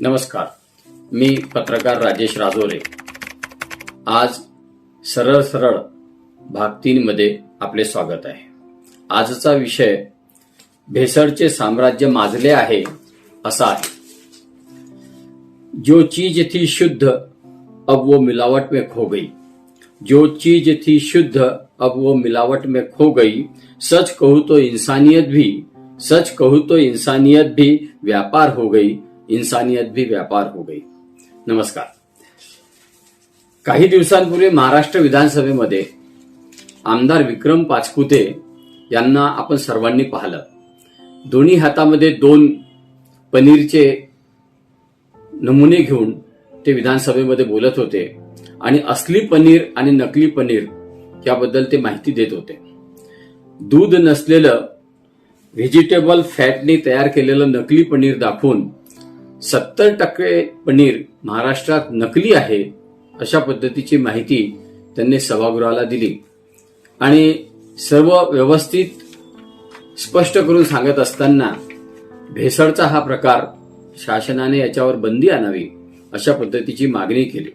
नमस्कार. मी पत्रकार राजेश राजोरे. आज सरळ सरळ भाग तीन मध्ये आपले स्वागत आहे. आजचा विषय भेसळचे साम्राज्य माजले आहे असा आहे. जो चीज थी शुद्ध अब वो मिलावट में खो गई. जो चीज थी शुद्ध अब वो मिलावट में खो गई. सच कहू तो इंसानियत भी सच कहू तो इंसानियत भी व्यापार हो गई. इंसानियत भी व्यापार हो गई। नमस्कार। काही दिवसांपूर्वी महाराष्ट्र विधानसभेमध्ये आमदार विक्रम पाचपुते यांना आपण सर्वांनी पाहिलं. दोन्ही हातामध्ये दोन पनीरचे नमुने घेऊन ते विधानसभेमध्ये बोलत होते आणि असली पनीर आणि नकली पनीर याबद्दल ते माहिती देत होते. दूध नसलेलं व्हेजिटेबल फॅटने तयार केलेलं नकली पनीर दाखवून सत्तर टक्के पनीर महाराष्ट्रात नकली आहे अशा पद्धतीची माहिती त्यांनी सभागृहाला दिली. आणि सर्व व्यवस्थित स्पष्ट करून सांगत असताना भेसळचा हा प्रकार शासनाने याच्यावर बंदी आणावी अशा पद्धतीची मागणी केली.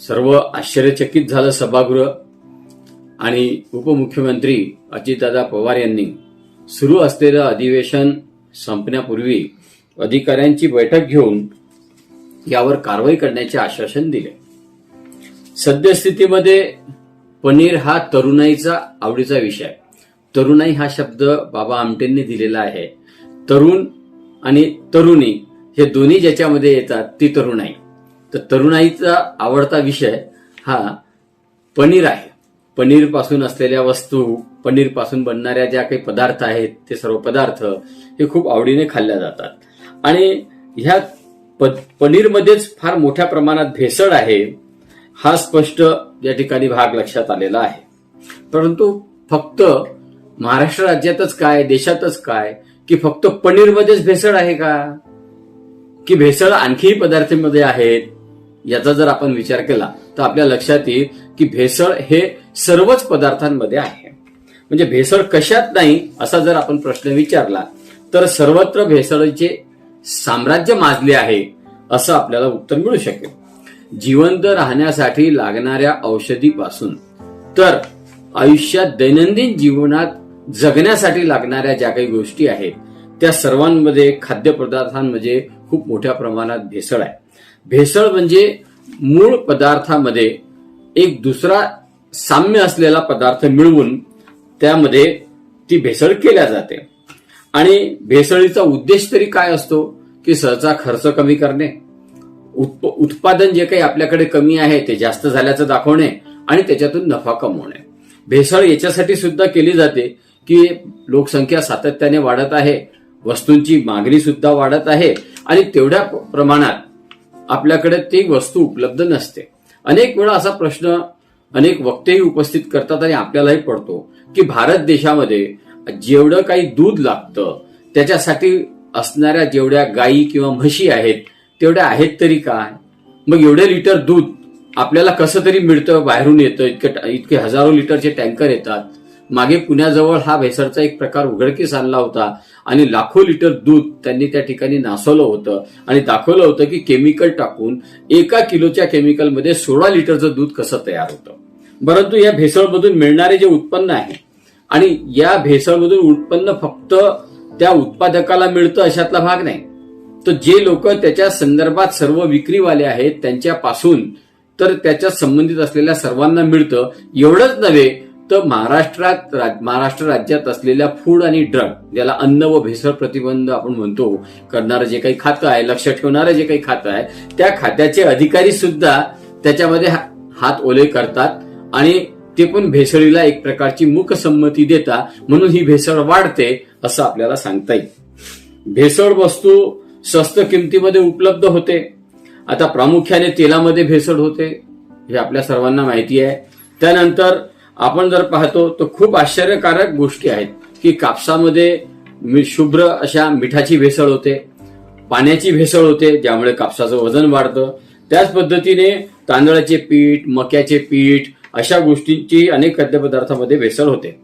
सर्व आश्चर्यचकित झालं सभागृह आणि उपमुख्यमंत्री अजितदादा पवार यांनी सुरू असलेलं अधिवेशन संपण्यापूर्वी अधिकाऱ्यांची बैठक घेऊन यावर कारवाई करण्याचे आश्वासन दिले. सद्यस्थितीमध्ये पनीर हा तरुणाईचा आवडीचा विषय. तरुणाई हा शब्द बाबा आमटेंनी दिलेला आहे. तरुण आणि तरुणी हे दोन्ही ज्याच्यामध्ये येतात ती तरुणाई. तर तरुणाईचा आवडता विषय हा पनीर आहे. पनीरपासून असलेल्या वस्तू पनीरपासून बनणाऱ्या ज्या काही पदार्थ आहेत ते सर्व पदार्थ हे खूप आवडीने खाल्ल्या जातात. आणि ह्या प- पनीरमध्येच फार मोठ्या प्रमाणात भेसळ आहे हा स्पष्ट या ठिकाणी भाग लक्षात आलेला आहे. परंतु फक्त महाराष्ट्र राज्यातच काय देशातच काय की फक्त पनीरमध्येच भेसळ आहे का? की भेसळ आणखीही पदार्थांमध्ये आहेत? याचा जर आपण विचार केला तर आपल्या लक्षात येईल की भेसळ हे सर्वच पदार्थांमध्ये आहे. म्हणजे भेसळ कशात नाही असा जर आपण प्रश्न विचारला तर सर्वत्र भेसळचे साम्राज्य माजले आहे असं आपल्याला उत्तर मिळू शकेल. जिवंत राहण्यासाठी लागणाऱ्या औषधीपासून. तर आयुष्यात दैनंदिन जीवनात जगण्यासाठी लागणाऱ्या ज्या काही गोष्टी आहेत त्या सर्वांमध्ये खाद्यपदार्थांमध्ये खूप मोठ्या प्रमाणात भेसळ आहे. भेसळ म्हणजे मूळ पदार्थामध्ये एक दुसरा साम्य असलेला पदार्थ मिळवून त्यामध्ये ती भेसळ केल्या जाते. आणि भेसळीचा उद्देश तरी काय असतो की सहसा खर्च कमी करणे? उत्पादन जे काही आपल्याकडे कमी आहे ते जास्त झाल्याचं दाखवणे आणि त्याच्यातून नफा कमवणे. भेसळ याच्यासाठी सुद्धा केली जाते की लोकसंख्या सातत्याने वाढत आहे वस्तूंची मागणी सुद्धा वाढत आहे आणि तेवढ्या प्रमाणात आपल्याकडे ती वस्तू उपलब्ध नसते. अनेक वेळा असा प्रश्न अनेक वक्तेही उपस्थित करतात आणि आपल्यालाही पडतो की भारत देशामध्ये जेवढं काही दूध लागतं त्याच्यासाठी असणाऱ्या जेवढ्या गायी किंवा म्हशी आहेत तेवढ्या आहेत तरी काय? मग एवढे लिटर दूध आपल्याला कसं तरी मिळतं बाहेरून येतं इतके इतके हजारो लिटरचे टँकर येतात. मागे पुण्याजवळ हा भेसळचा एक प्रकार उघडकीस आणला होता आणि लाखो लिटर दूध त्यांनी त्या ठिकाणी नासवलं होतं आणि दाखवलं होतं की केमिकल टाकून एका किलोच्या केमिकलमध्ये सोळा लिटरचं दूध कसं तयार होतं. परंतु या भेसळमधून मिळणारे जे उत्पन्न आहे आणि या भेसळमधून उत्पन्न फक्त त्या उत्पादकाला मिळतं अशातला भाग नाही. तर जे लोक त्याच्या संदर्भात सर्व विक्रीवाले आहेत त्यांच्यापासून तर त्याच्या संबंधित असलेल्या सर्वांना मिळतं. एवढंच नव्हे तर महाराष्ट्रात राज- महाराष्ट्र राज्यात असलेल्या फूड आणि ड्रग ज्याला अन्न व भेसळ प्रतिबंध आपण म्हणतो करणारं जे काही खातं आहे लक्ष ठेवणारं जे काही खातं आहे त्या खात्याचे अधिकारी सुद्धा त्याच्यामध्ये हा- हात ओले करतात आणि ते पण भेसळीला एक प्रकारची मुखसंमती देता म्हणून ही भेसळ वाढते असं आपल्याला सांगता येईल. भेसळ वस्तू स्वस्त किमतीमध्ये उपलब्ध होते. आता प्रामुख्याने तेलामध्ये भेसळ होते हे आपल्या सर्वांना माहिती आहे. त्यानंतर आपण जर पाहतो तर खूप आश्चर्यकारक गोष्टी आहेत की कापसामध्ये शुभ्र अशा मिठाची भेसळ होते पाण्याची भेसळ होते ज्यामुळे कापसाचं वजन वाढतं. त्याच पद्धतीने तांदळाचे पीठ मक्याचे पीठ अशा गोष्टींची अनेक खाद्यपदार्थामध्ये भेसळ होते.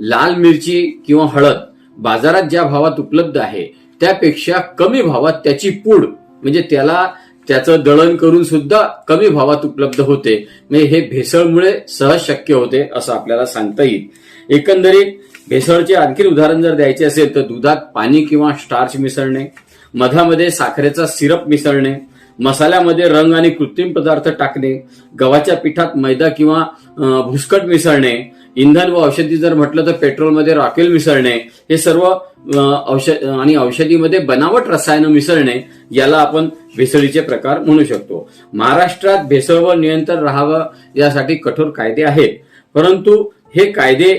लाल मिरची किंवा हळद बाजारात ज्या भावात उपलब्ध आहे त्यापेक्षा कमी भावात त्याची पूड म्हणजे त्याला त्याचं दळण करून सुद्धा कमी भावात उपलब्ध होते. म्हणजे हे भेसळमुळे सहज शक्य होते असं आपल्याला सांगता येईल. एकंदरीत भेसळचे आणखी उदाहरण जर द्यायचे असेल तर दुधात पाणी किंवा स्टार्च मिसळणे मधामध्ये साखरेचा सिरप मिसळणे मसाल्यामध्ये रंग आणि कृत्रिम पदार्थ टाकणे गव्हाच्या पिठात मैदा किंवा भुसकट मिसळणे इंधन व औषधी जर म्हटलं तर पेट्रोलमध्ये रॉकेल मिसळणे हे सर्व औषध आणि औषधीमध्ये बनावट रसायनं मिसळणे याला आपण भेसळीचे प्रकार म्हणू शकतो. महाराष्ट्रात भेसळवर नियंत्रण राहावं यासाठी कठोर कायदे आहेत. परंतु हे कायदे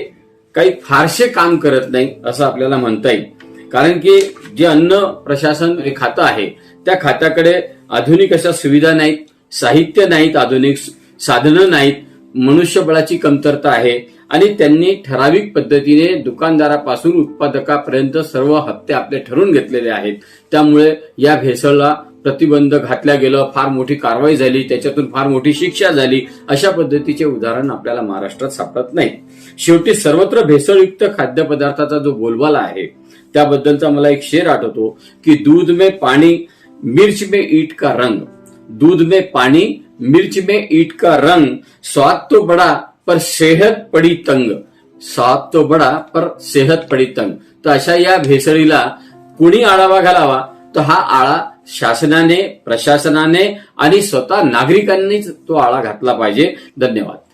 काही फारसे काम करत नाही असं आपल्याला म्हणता येईल. कारण की जे अन्न प्रशासन हे खातं आहे त्या खात्याकडे आधुनिक अशा सुविधा नाहीत साहित्य नाहीत आधुनिक साधनं नाहीत मनुष्यबळाची कमतरता आहे आणि त्यांनी ठराविक पद्धतीने दुकानदारापासून उत्पादकापर्यंत सर्व हप्ते आपले ठरवून घेतलेले आहेत. त्यामुळे या भेसळला प्रतिबंध घातल्या गेलं फार मोठी कारवाई झाली त्याच्यातून फार मोठी शिक्षा झाली अशा पद्धतीचे उदाहरण आपल्याला महाराष्ट्रात सापडत नाही शेवटी सर्वत्र भेसळयुक्त खाद्यपदार्थाचा जो बोलबाला आहे त्याबद्दलचा मला एक शेर आठवतो की दूध में पाणी मिर्च में ईट का रंग दूध में पानी मिर्च में ईट का रंग स्वाद तो बड़ा पर सेहत पड़ी तंग। स्वाद तो बड़ा पर सेहत पड़ी तंग। तर अशा या भेसळीला कुणी आळावा घालावा तर हा आळा शासनाने प्रशासनाने आणि स्वतः नागरिकांनीच तो आळा घातला पाहिजे. धन्यवाद.